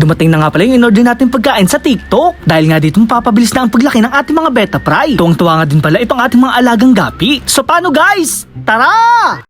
Dumating na nga pala yung in-order natin pagkain sa TikTok. Dahil nga dito mapapabilis na ang paglaki ng ating mga beta fry. Tuwang-tuwa nga din pala itong ating mga alagang gapi. So paano guys? Tara!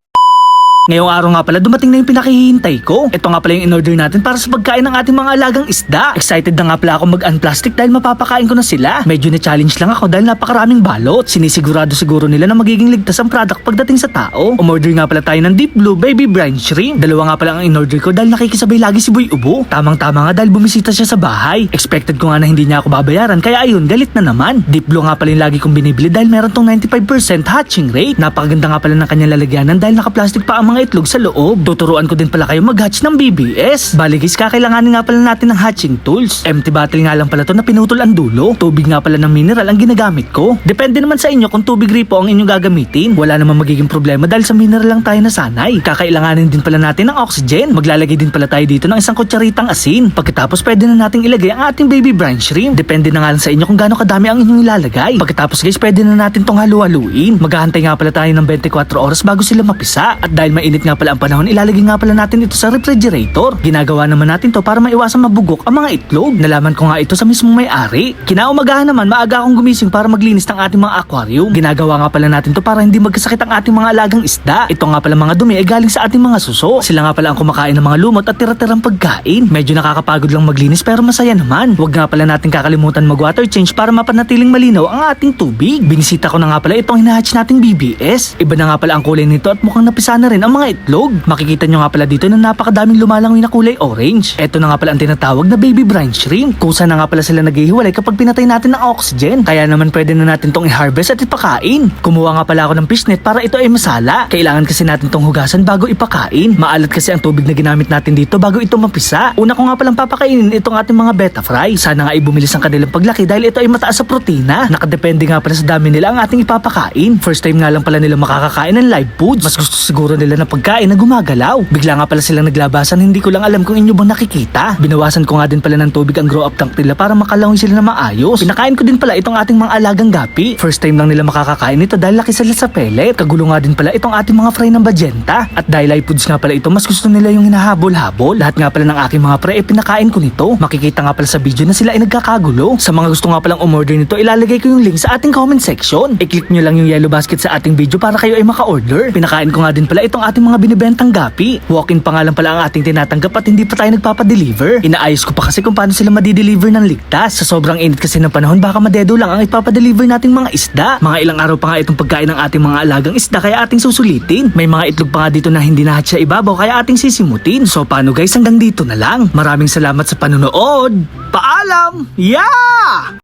Ngayong araw nga pala dumating na yung pinakihintay ko. Ito nga pala yung in-order natin para sa pagkain ng ating mga alagang isda. Excited na nga pala ako mag-unplastic dahil mapapakain ko na sila. Medyo na-challenge lang ako dahil napakaraming balot. Sinisigurado siguro nila na magiging ligtas ang product pagdating sa tao. Umorder nga pala tayo ng deep blue baby brine shrimp. Dalawa nga pala ang in-order ko dahil nakikisabay lagi si Boy Ubo. Tamang-tama nga dahil bumisita siya sa bahay. Expected ko nga na hindi niya ako babayaran kaya ayun galit na naman. Deep blue nga pala yung lagi kong binibili dahil meron tong 95% hatching rate. Napakaganda nga pala ng kanyang lalagyanan dahil naka-plastic pa ang mga itlog sa loob. Tuturuan ko din pala kayo mag-hatch ng BBS. Bali guys, kakailanganin nga pala natin ng hatching tools. Empty bottle nga lang pala to na pinutol ang dulo. Tubig nga pala ng mineral ang ginagamit ko. Depende naman sa inyo kung tubig ripo ang inyong gagamitin. Wala namang magiging problema dahil sa mineral lang tayo nasanay. Kakailanganin din pala natin ng oxygen. Maglalagay din pala tayo dito ng isang kutsaritang asin. Pagkatapos pwede na nating ilagay ang ating baby brine shrimp. Depende na nga lang sa inyo kung gaano kadami ang inyong ilalagay. Pagkatapos guys, pwede na natin tong halu-haluin. Maghahantay nga pala tayo ng 24 oras bago sila mapisa. At dahil mainit nga pala ang panahon, ilalagay nga pala natin ito sa refrigerator. Ginagawa naman natin to para maiwasan mabugok ang mga itlog. Nalaman ko nga ito sa mismong may-ari. Kinaumagahan naman, maaga akong gumising para maglinis ng ating mga aquarium. Ginagawa nga pala natin to para hindi magkasakit ang ating mga alagang isda. Ito nga pala mga dumi ay galing sa ating mga suso. Sila nga pala ang kumakain ng mga lumot at tira-tirang pagkain. Medyo nakakapagod lang maglinis pero masaya naman. Huwag nga pala natin kakalimutan mag-water change para mapanatiling malinaw ang ating tubig. Binisita ko na nga pala itong hinahatch nating BBS. Iba na nga pala ang kulay nito at mukhang napisa na rin ang mga itlog. Makikita nyo nga pala dito na napakadaming lumalangoy na kulay orange. Ito na nga pala ang tinatawag na baby brine shrimp. Kusa na nga pala sila naghihiwalay kapag pinatay natin ng oxygen. Kaya naman pwede na natin tong i-harvest at ipakain. Kumuha nga pala ako ng fishnet para ito ay masala. Kailangan kasi natin tong hugasan bago ipakain. Maalat kasi ang tubig na ginamit natin dito bago ito mapisa. Una ko nga palang papakainin itong ating mga beta fry. Sana nga ay bumilis ang kanilang paglaki dahil ito ay mataas sa protina. Nakadepende nga pala sa dami nila ang ating ipapakain. First time nga lang pala nila makakakain ng live foods. Mas gusto siguro nila na pagkain na gumagalaw. Bigla nga pala silang naglabasan, hindi ko lang alam kung inyo bang nakikita. Binawasan ko nga din pala ng tubig ang grow up tank nila para makalangoy sila na maayos. Pinakain ko din pala itong ating mga alagang gapi. First time lang nila makakakain ito dahil laki sila sa pellet. Kagulo nga din pala itong ating mga fry ng bagenta. At dahil live foods nga pala ito, mas gusto nila yung hinahabol-habol. Lahat nga pala ng aking mga fry ay pinakain ko nito. Makikita nga pala sa video na sila ay nagkakagulo. Sa mga gusto nga palang umorder nito, ilalagay ko yung link sa ating comment section. I-click nyo lang yung yellow basket sa ating video para kayo ay maka-order. Pinakain ko nga din pala itong ating mga binibentang gapi. Walk-in pa nga lang pala ang ating tinatanggap at hindi pa tayo nagpapadeliver. Inaayos ko pa kasi kung paano sila madideliver ng ligtas. Sa sobrang init kasi ng panahon, baka madedo lang ang ipapadeliver nating mga isda. Mga ilang araw pa nga itong pagkain ng ating mga alagang isda kaya ating susulitin. May mga itlog pa nga dito na hindi nahat sa ibabaw kaya ating sisimutin. So paano guys, hanggang dito na lang. Maraming salamat sa panonood. Paalam! Yeah!